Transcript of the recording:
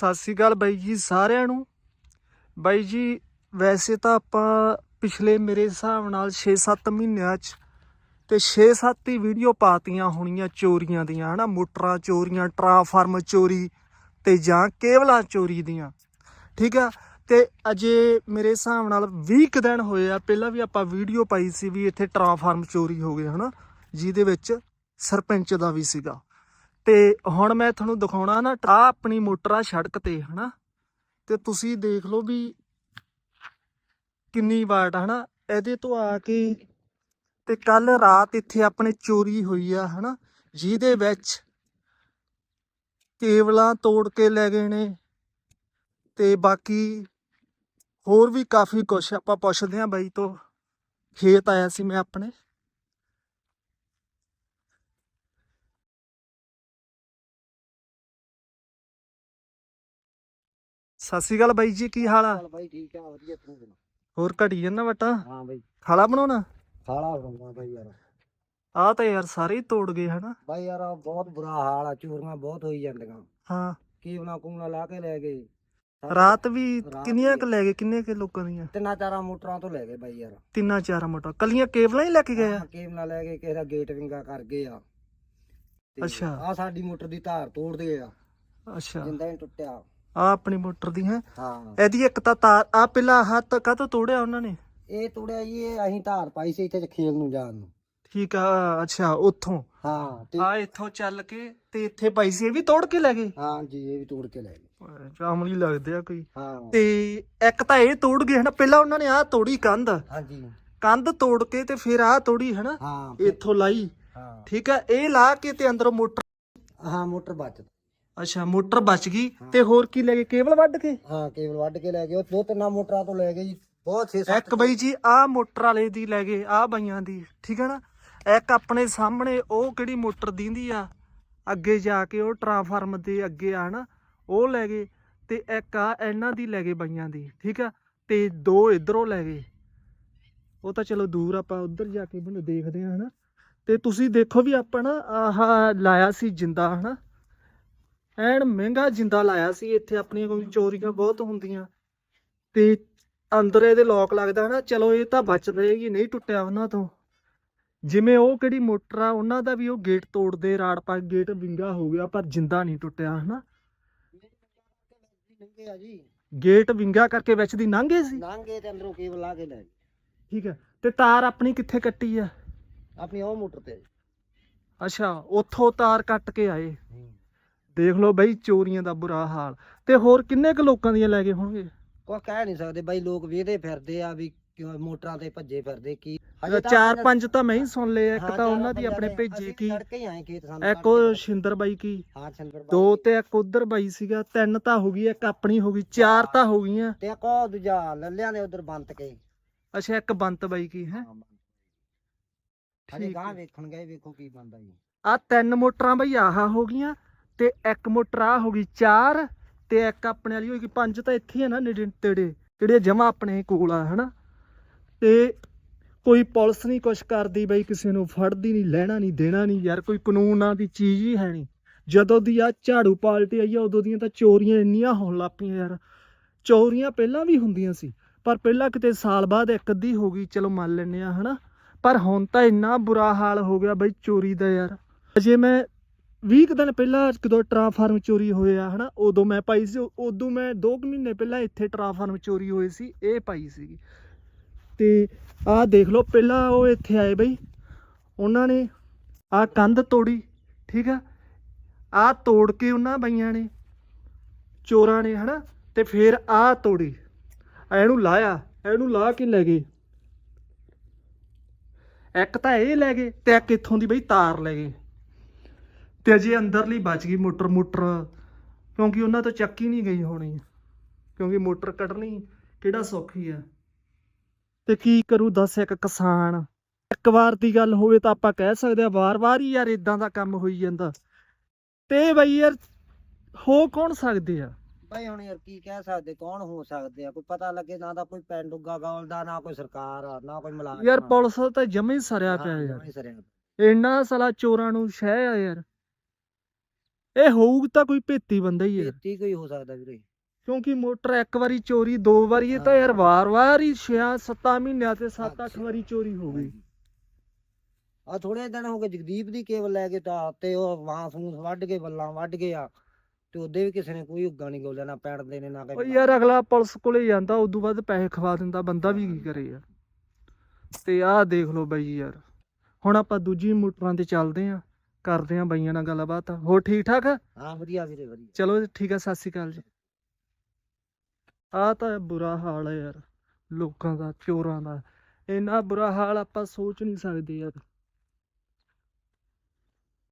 ਸਤਿ ਸ਼੍ਰੀ ਅਕਾਲ ਬਾਈ ਜੀ ਸਾਰਿਆਂ ਨੂੰ। ਬਾਈ ਜੀ, ਵੈਸੇ ਤਾਂ ਆਪਾਂ ਪਿਛਲੇ ਮੇਰੇ ਹਿਸਾਬ ਨਾਲ 6-7 ਮਹੀਨਿਆਂ 'ਚ ਤੇ 6-7 ਹੀ ਵੀਡੀਓ ਪਾਤੀਆਂ ਹੋਣੀਆਂ ਚੋਰੀਆਂ ਦੀਆਂ, ਹਨਾ? ਮੋਟਰਾਂ ਚੋਰੀਆਂ, ਟਰਾਂਸਫਾਰਮਰ ਚੋਰੀ ਤੇ ਜਾਂ ਕੇਬਲਾਂ ਚੋਰੀ ਦੀਆਂ। ਠੀਕ ਆ? ਤੇ ਅਜੇ ਮੇਰੇ ਹਿਸਾਬ ਨਾਲ 20 ਕੁ ਦਿਨ ਹੋਏ ਆ, ਪਹਿਲਾਂ ਵੀ ਆਪਾਂ ਵੀਡੀਓ ਪਾਈ ਸੀ ਵੀ ਇੱਥੇ ਟਰਾਂਸਫਾਰਮ ਚੋਰੀ ਹੋ ਗਏ, ਹਨਾ? ਜਿਹਦੇ ਵਿੱਚ ਸਰਪੰਚ ਦਾ ਵੀ ਸੀਗਾ। ਤੇ ਹੁਣ ਮੈਂ ਤੁਹਾਨੂੰ ਦਿਖਾਉਣਾ ਨਾ ਆ ਆਪਣੀ ਮੋਟਰ ਆ ਸੜਕ ਤੇ, ਹਨਾ? ਤੇ ਤੁਸੀਂ ਦੇਖ ਲਓ ਵੀ ਕਿੰਨੀ ਵਾਟ ਆ, ਹਨਾ? ਇਹਦੇ ਤੋਂ ਆ ਕੇ ਤੇ ਕੱਲ ਰਾਤ ਇੱਥੇ ਆਪਣੇ ਚੋਰੀ ਹੋਈ ਆ, ਹਨਾ? ਜਿਹਦੇ ਵਿੱਚ ਕੇਵਲਾਂ ਤੋੜ ਕੇ ਲੈ ਗਏ ਨੇ ਤੇ ਬਾਕੀ ਹੋਰ ਵੀ ਕਾਫੀ ਕੁਛ ਆਪਾਂ ਪੁੱਛਦੇ ਆਂ ਬਾਈ ਤੋਂ। ਖੇਤ ਆਇਆ ਸੀ ਮੈਂ ਆਪਣੇ। ਸਤਿ ਸ਼੍ਰੀ ਅਕਾਲ ਬਾਈ ਜੀ ਕੀ ਹਾਲ ਆ? ਚੱਲ ਬਾਈ ਠੀਕ ਆ ਵਧੀਆ ਤੂੰ ਸੁਣਾ? ਹੋਰ ਘਟੀ ਜਾਂਦਾ ਵਟਾ? ਹਾਂ ਬਾਈ। ਖਾਲਾ ਬਣਾਉਣਾ? ਖਾਲਾ ਬਣਾਉਂਦਾ ਬਾਈ ਯਾਰ। ਆ ਤਾਂ ਯਾਰ ਸਾਰੇ ਹੀ ਤੋੜ ਗਏ ਹਨਾ। ਬਾਈ ਯਾਰ ਆਹ ਬਹੁਤ ਬੁਰਾ ਹਾਲ ਆ ਚੋਰੀਆਂ ਬਹੁਤ ਹੋਈ ਜਾਂਦੀਆਂ। ਹਾਂ। ਕੀਵਨਾ ਕੁਮਲਾ ਲਾ ਕੇ ਲੈ ਗਏ। ਰਾਤ ਵੀ ਰਾਤ ਕਿੰਨੀਆਂ ਕੁ ਲੈ ਗਏ ਕਿੰਨੇ ਕੁ ਲੋਕਾਂ ਦੀਆਂ? ਤਿੰਨਾਂ ਚਾਰਾਂ ਮੋਟਰਾਂ ਤੋਂ ਲੈ ਗਏ ਬਾਈ ਯਾਰ। ਤਿੰਨਾਂ ਚਾਰਾਂ ਮੋਟਾ ਕੱਲੀਆਂ ਕੇਬਲਾਂ ਹੀ ਲੈ ਕੇ ਗਏ ਆ? ਕੀਵਨਾ ਲੈ ਕੇ ਕਿਸੇ ਦਾ ਗੇਟ ਵਿੰਗਾ ਕਰ ਗਏ ਆ। ਅੱਛਾ। ਆ ਸਾਡੀ ਮੋਟਰ ਦੀ ਧਾਰ ਤੋੜਦੇ ਆ। ਅੱਛਾ। ਜਿੰਦਾ ਹੀ ਟੁੱਟਿਆ। ਆ ਆਪਣੀ ਮੋਟਰ ਦੀ ਹੈ? ਹਾਂ। ਇਹਦੀ ਇੱਕ ਤਾਂ ਤਾਰ ਆ ਪਹਿਲਾਂ ਹੱਥ ਕਾਹਤੋਂ ਤੋੜਿਆ ਉਹਨਾਂ ਨੇ? ਇਹ ਤੋੜਿਆ ਜੀ ਇਹ ਅਸੀਂ ਧਾਰ ਪਾਈ ਸੀ ਇੱਥੇ ਖੇਲ ਨੂੰ ਜਾਣ ਨੂੰ। ਠੀਕ ਆ ਅੱਛਾ ਉੱਥੋਂ। ਹਾਂ ਤੇ ਆ ਇੱਥੋਂ ਚੱਲ ਕੇ ਤੇ ਇੱਥੇ ਪਾਈ ਸੀ ਇਹ ਵੀ ਤੋੜ ਕੇ ਲੈ ਗਏ? ਹਾਂ ਜੀ ਇਹ ਵੀ ਤੋੜ ਕੇ ਲੈ ਗਏ। ਚਾਮਲੀ ਲੱਗਦੇ ਆ ਕੋਈ। ਹਾਂ। ਤੇ ਇੱਕ ਤਾਂ ਇਹ ਤੋੜ ਗਏ ਹਨਾ ਪਹਿਲਾਂ ਉਹਨਾਂ ਨੇ ਆ ਤੋੜੀ ਕੰਧ। ਹਾਂਜੀ ਕੰਧ ਤੋੜ ਕੇ ਤੇ ਫਿਰ ਆ ਤੋੜੀ ਹਨਾ ਹਾਂ। ਇੱਥੋਂ ਲਾਈ। ਹਾਂ। ਠੀਕ ਆ ਇਹ ਲਾ ਕੇ ਤੇ ਅੰਦਰੋਂ ਮੋਟਰ ਹਾਂ ਮੋਟਰ ਬਚ ਅੱਛਾ ਮੋਟਰ ਬਚ ਗਈ ਤੇ ਹੋਰ ਕੀ ਲੈ ਗਏ? ਕੇਬਲ ਵੱਢ ਕੇ? ਹਾਂ ਕੇਬਲ ਵੱਢ ਕੇ ਲੈ ਗਏ। ਉਹ ਦੋ ਤਿੰਨਾਂ ਮੋਟਰਾਂ ਤੋਂ ਲੈ ਗਏ ਜੀ। ਬਹੁਤ 6 ਇੱਕ ਬਈ ਜੀ ਆ ਮੋਟਰ ਵਾਲੇ ਦੀ ਲੈ ਗਏ ਆ ਬਾਈਆਂ ਦੀ ਠੀਕ ਹੈ ਨਾ? ਇੱਕ ਆਪਣੇ ਸਾਹਮਣੇ ਉਹ ਕਿਹੜੀ ਮੋਟਰ ਦੀਂਦੀ ਆ? ਅੱਗੇ ਜਾ ਕੇ ਉਹ ਟਰਾਂਸਫਾਰਮ ਦੇ ਅੱਗੇ ਆ ਨਾ ਉਹ ਲੈ ਗਏ ਤੇ ਇੱਕ ਆ ਇਹਨਾਂ ਦੀ ਲੈ ਗਏ ਬਾਈਆਂ ਦੀ ਠੀਕ ਆ? ਤੇ ਦੋ ਇਧਰੋਂ ਲੈ ਗਏ। ਉਹ ਤਾਂ ਚਲੋ ਦੂਰ ਆਪਾਂ ਉਧਰ ਜਾ ਕੇ ਮੈਨੂੰ ਦੇਖਦੇ ਆ ਹਨਾ? ਤੇ ਤੁਸੀਂ ਦੇਖੋ ਵੀ ਆਪਾਂ ਨਾ ਆਹ ਲਾਇਆ ਸੀ ਜਿੰਦਾ ਹਨਾ? ਐਨ ਮਹਿੰਗਾ ਜਿੰਦਾ ਲਾਇਆ ਸੀ ਇੱਥੇ ਆਪਣੀਆਂ ਕੋਈ ਚੋਰੀਆਂ ਬਹੁਤ ਹੁੰਦੀਆਂ। ਤੇ ਅੰਦਰ ਇਹਦੇ ਲੋਕ ਲੱਗਦਾ ਹਨਾ ਚਲੋ ਇਹ ਤਾਂ ਬਚ ਰਹੇਗੀ ਨਹੀਂ ਟੁੱਟਿਆ ਉਹਨਾਂ ਤੋਂ। ਜਿਵੇਂ ਉਹ ਕਿਹੜੀ ਮੋਟਰ ਆ ਉਹਨਾਂ ਦਾ ਵੀ ਉਹ ਗੇਟ ਤੋੜਦੇ ਰਾੜ ਪਾ ਗੇਟ ਵਿੰਗਾ ਹੋ ਗਿਆ ਪਰ ਜਿੰਦਾ ਨਹੀਂ ਟੁੱਟਿਆ ਹਨਾ? ਗੇਟ ਵਿੰਗਾ ਕਰਕੇ ਵਿੱਚ ਦੀ ਲੰਘੇ ਸੀ? ਲੰਗੇ ਤੇ ਅੰਦਰੋਂ ਕੇਬਲ ਲਾ ਕੇ ਲੈ ਗਏ। ਠੀਕ ਹੈ ਤੇ ਤਾਰ ਆਪਣੀ ਕਿੱਥੇ ਕੱਟੀ ਆ? ਆਪਣੀ ਉਹ ਮੋਟਰ ਤੇ। ਅੱਛਾ ਉੱਥੋਂ ਤਾਰ ਕੱਟ ਕੇ ਆਏ। ਦੇਖ ਲਓ ਬਈ ਚੋਰੀਆਂ ਦਾ ਬੁਰਾ ਹਾਲ। ਤੇ ਹੋਰ ਕਿੰਨੇ ਕੁ ਲੋਕਾਂ ਦੀਆਂ ਲੈ ਗਏ ਹੋਣਗੇ? ਕੋਈ ਕਹਿ ਨਹੀਂ ਸਕਦੇ ਬਾਈ ਲੋਕ ਵੇਦੇ ਫਿਰਦੇ ਆ ਵੀ ਕਿਉਂ ਮੋਟਰਾਂ ਤੇ ਭੱਜੇ ਫਿਰਦੇ ਕੀ ਹਜੇ ਚਾਰ ਪੰਜ ਤਾਂ ਮੈਂ ਹੀ ਸੁਣ ਲਏ ਇੱਕ ਤਾਂ ਉਹਨਾਂ ਦੀ ਆਪਣੇ ਭੇਜੇ ਕੀ? ਇੱਕ ਉਹ। ਸ਼ਿੰਦਰ ਬਾਈ ਕੀ? ਹਾਂ ਚੰਦਰ ਬਾਈ। ਦੋ ਤੇ ਇੱਕ ਉਧਰ ਬਾਈ ਸੀਗਾ ਤਿੰਨ ਤਾਂ ਹੋ ਗਈ ਇੱਕ ਆਪਣੀ ਹੋ ਗਈ ਚਾਰ ਤਾਂ ਹੋ ਗਈਆਂ। ਤੇ ਇੱਕ ਉਹ ਦੂਜਾ ਲੱਲਿਆਂ ਨੇ ਉਧਰ ਬੰਤ ਕੇ। ਅੱਛਾ ਇੱਕ ਬੰਤ ਬਾਈ ਕੀ ਹੈ? ਹਜੇ ਗਾਂ। ਵੇਖਣ ਗਏ ਵੇਖੋ ਕੀ ਬੰਦਾ ਜੀ। ਆ ਤਿੰਨ ਮੋਟਰਾਂ ਬਈ ਆਹ ਹੋ ਗਈਆਂ ਤੇ ਇੱਕ ਮੋਟਰ ਆ ਹੋ ਗਈ ਚਾਰ ਤੇ ਇੱਕ ਆਪਣੇ ਵਾਲੀ ਹੋ ਗਈ ਪੰਜ ਤਾਂ ਇੱਥੇ ਹੀ ਆ ਨਾ ਨੇੜੇ ਤੇੜੇ, ਜਿਹੜੇ ਜਮਾ ਆਪਣੇ ਕੋਲ ਆ, ਹਨਾ? ਤੇ ਕੋਈ ਪੁਲਿਸ ਨਹੀਂ ਕੁਛ ਕਰਦੀ ਬਈ, ਕਿਸੇ ਨੂੰ ਫੜਦੀ ਨਹੀਂ, ਲੈਣਾ ਨਹੀਂ, ਦੇਣਾ ਨਹੀਂ ਯਾਰ, ਕੋਈ ਕਾਨੂੰਨ ਨਾਂ ਦੀ ਚੀਜ਼ ਹੀ ਹੈ ਨਹੀਂ। ਜਦੋਂ ਦੀ ਆ ਝਾੜੂ ਪਾਲਟੀ ਆਈ ਆ, ਉਦੋਂ ਦੀਆਂ ਤਾਂ ਚੋਰੀਆਂ ਇੰਨੀਆਂ ਹੋਣ ਲੱਗ ਪਈਆਂ ਯਾਰ। ਚੋਰੀਆਂ ਪਹਿਲਾਂ ਵੀ ਹੁੰਦੀਆਂ ਸੀ, ਪਰ ਪਹਿਲਾਂ ਕਿਤੇ ਸਾਲ ਬਾਅਦ ਇੱਕ ਅੱਧੀ ਹੋ ਗਈ, ਚਲੋ ਮੰਨ ਲੈਨੇ ਆ, ਹਨਾ? ਪਰ ਹੁਣ ਤਾਂ ਇੰਨਾ ਬੁਰਾ ਹਾਲ ਹੋ ਗਿਆ ਬਈ ਚੋਰੀ ਦਾ ਯਾਰ। ਅਜੇ ਮੈਂ 20 ਕੁ ਦਿਨ ਪਹਿਲਾਂ ਜਦੋਂ ਟਰਾਂਸਫਾਰਮ ਚੋਰੀ ਹੋਇਆ ਹਨਾ, ਉਦੋਂ ਮੈਂ ਪਾਈ ਸੀ, ਉਦੋਂ ਮੈਂ 2 ਮਹੀਨੇ ਪਹਿਲਾਂ ਇੱਥੇ ਟਰਾਂਸਫਾਰਮ ਚੋਰੀ ਹੋਏ ਸੀ, ਇਹ ਪਾਈ ਸੀਗੀ। ਤੇ ਆਹ ਦੇਖ ਲਓ, ਪਹਿਲਾਂ ਉਹ ਇੱਥੇ ਆਏ ਬਈ, ਉਹਨਾਂ ਨੇ ਆਹ ਕੰਧ ਤੋੜੀ, ਠੀਕ ਆ? ਆਹ ਤੋੜ ਕੇ ਉਹਨਾਂ ਬਈਆਂ ਨੇ, ਚੋਰਾਂ ਨੇ, ਹਨਾ, ਤੇ ਫਿਰ ਆਹ ਤੋੜੀ, ਇਹਨੂੰ ਲਾਇਆ, ਇਹਨੂੰ ਲਾ ਕੇ ਲੈ ਗਏ। ਇੱਕ ਤਾਂ ਇਹ ਲੈ ਗਏ ਤੇ ਇੱਕ ਇੱਥੋਂ ਦੀ ਬਈ ਤਾਰ ਲੈ ਗਏ। ਤੇ ਅਜੇ ਅੰਦਰਲੀ ਬਚ ਗਈ ਮੋਟਰ ਮੋਟਰ ਕਿਉਂਕਿ ਉਹਨਾਂ ਤੋਂ ਚੱਕੀ ਨਹੀਂ ਗਈ ਹੋਣੀ। ਕਿਉਂਕਿ ਮੋਟਰ ਕੱਢਣੀ ਕਿਹੜਾ ਸੌਖੀ ਆ। ਤੇ ਕੀ ਕਰੂ ਦੱਸ ਇੱਕ ਕਿਸਾਨ। ਇੱਕ ਵਾਰ ਦੀ ਗੱਲ ਹੋਵੇ ਤਾਂ ਆਪਾਂ ਕਹਿ ਸਕਦੇ ਆ ਵਾਰ-ਵਾਰ ਹੀ ਯਾਰ ਇਦਾਂ ਦਾ ਕੰਮ ਹੋਈ ਜਾਂਦਾ। ਤੇ ਬਈ ਯਾਰ ਹੋ ਕੌਣ ਸਕਦੇ ਆ? ਬਾਈ ਹੁਣ ਯਾਰ ਕੀ ਕਹਿ ਸਕਦੇ ਕੌਣ ਹੋ ਸਕਦੇ ਆ? ਕੋਈ ਪਤਾ ਲੱਗੇ ਨਾ ਤਾਂ ਕੋਈ ਪਿੰਡ ਉੱਗਾ ਗੌਲਦਾ ਨਾ ਕੋਈ ਸਰਕਾਰ ਆ ਨਾ ਕੋਈ ਮੁਲਾਜ਼ਮ ਯਾਰ। ਪੁਲਿਸ ਤਾਂ ਜਮੇ ਹੀ ਸਰਿਆ ਹਾਂ, ਪਿਆ ਯਾਰ। ਹੀ। ਇੰਨਾ ਸਾਲਾ ਚੋਰਾਂ ਨੂੰ ਸ਼ਹਿ ਆ ਯਾਰ। ਇਹ ਹੋਊ ਤਾਂ ਕੋਈ ਭੇਤੀ ਬੰਦਾ ਹੀ ਹੈ। ਖੇਤੀ ਕੋਈ ਹੋ ਸਕਦਾ ਵੀਰੇ। ਕਿਉਂਕਿ ਮੋਟਰ ਇੱਕ ਵਾਰੀ ਚੋਰੀ ਦੋ ਵਾਰੀ ਇਹ ਤਾਂ ਯਾਰ ਹਾਂ। ਵਾਰ-ਵਾਰ ਹੀ 6-7 ਮਹੀਨਿਆਂ ਤੇ 7-8 ਅੱਛਾ। ਵਾਰੀ ਚੋਰੀ ਹੋ ਗਈ। ਆ ਥੋੜੇ ਦਿਨ ਹੋ ਗਏ ਜਗਦੀਪ ਦੀ ਕੇਬਲ ਲੈ ਕੇ ਤਾਂ ਤੇ ਉਹ ਵਾਂਸ ਫੂਸ ਵੱਢ ਕੇ ਬੱਲਾਂ ਵੱਢ ਕੇ ਆ। ਤੇ ਉਹਦੇ ਵੀ ਕਿਸੇ ਨੇ ਕੋਈ ਉੱਗਾ ਨਹੀਂ ਗੋਲਿਆ ਨਾ ਪੈੜਦੇ ਨੇ ਨਾ ਉਹ ਕੋਈ ਯਾਰ ਅਗਲਾ ਪੁਲਿਸ ਕੋਲੇ ਜਾਂਦਾ ਉਦੋਂ ਬਾਅਦ ਪੈਸੇ ਖਵਾ ਦਿੰਦਾ ਬੰਦਾ ਵੀ ਕੀ ਕਰੇ ਯਾਰ। ਤੇ ਆਹ ਦੇਖ ਲਓ ਬਾਈ ਯਾਰ। ਹੁਣ ਆਪਾਂ ਦੂਜੀ ਮੋਟਰਾਂ ਤੇ ਚੱਲਦੇ ਆਂ। ਕਰਦੇ ਆਂ ਬਾਈਆਂ ਨਾਲ ਗੱਲਬਾਤ। ਹੋਰ ਠੀਕ ਠਾਕ? ਆ? ਹਾਂ ਵਧੀਆ ਵੀਰੇ ਵਧੀਆ। ਚਲੋ ਠੀਕ ਆ ਸਤਿ ਸ਼੍ਰੀ ਅਕਾਲ ਜੀ। ਆਹ ਤਾਂ ਬੁਰਾ ਹਾਲ ਹੈ ਯਾਰ ਲੋਕਾਂ ਦਾ ਚੋਰਾਂ ਦਾ। ਇੰਨਾ ਬੁਰਾ ਹਾਲ ਆਪਾਂ ਸੋਚ ਨਹੀਂ ਸਕਦੇ ਯਾਰ।